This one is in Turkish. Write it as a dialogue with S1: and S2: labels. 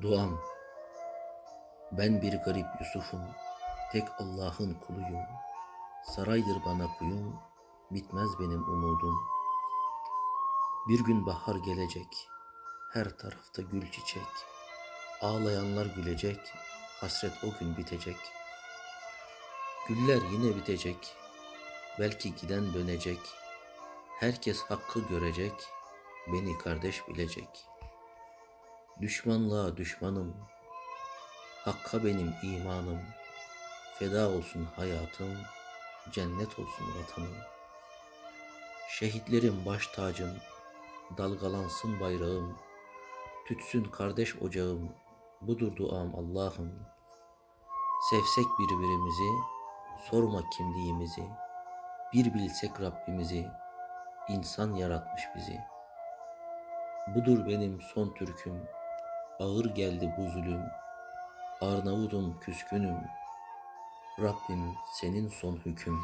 S1: Duam. Ben bir garip Yusuf'um Tek Allah'ın kuluyum. Saraydır bana kuyum Bitmez benim umudum. Bir gün bahar gelecek Her tarafta gül çiçek. Ağlayanlar gülecek Hasret o gün bitecek. Güller yine bitecek Belki giden dönecek. Herkes hakkı görecek Beni kardeş bilecek Düşmanlığa düşmanım. Hakka benim imanım. Feda olsun hayatım Cennet olsun vatanım. Şehitlerim baş tacım Dalgalansın bayrağım. Tütsün kardeş ocağım Budur duam Allah'ım. Sevsek birbirimizi Sorma kimliğimizi. Bir bilsek Rabbimizi insan yaratmış bizi. Budur benim son türküm Ağır geldi bu zulüm. Arnavudum küskünüm. Rabbim senin son hüküm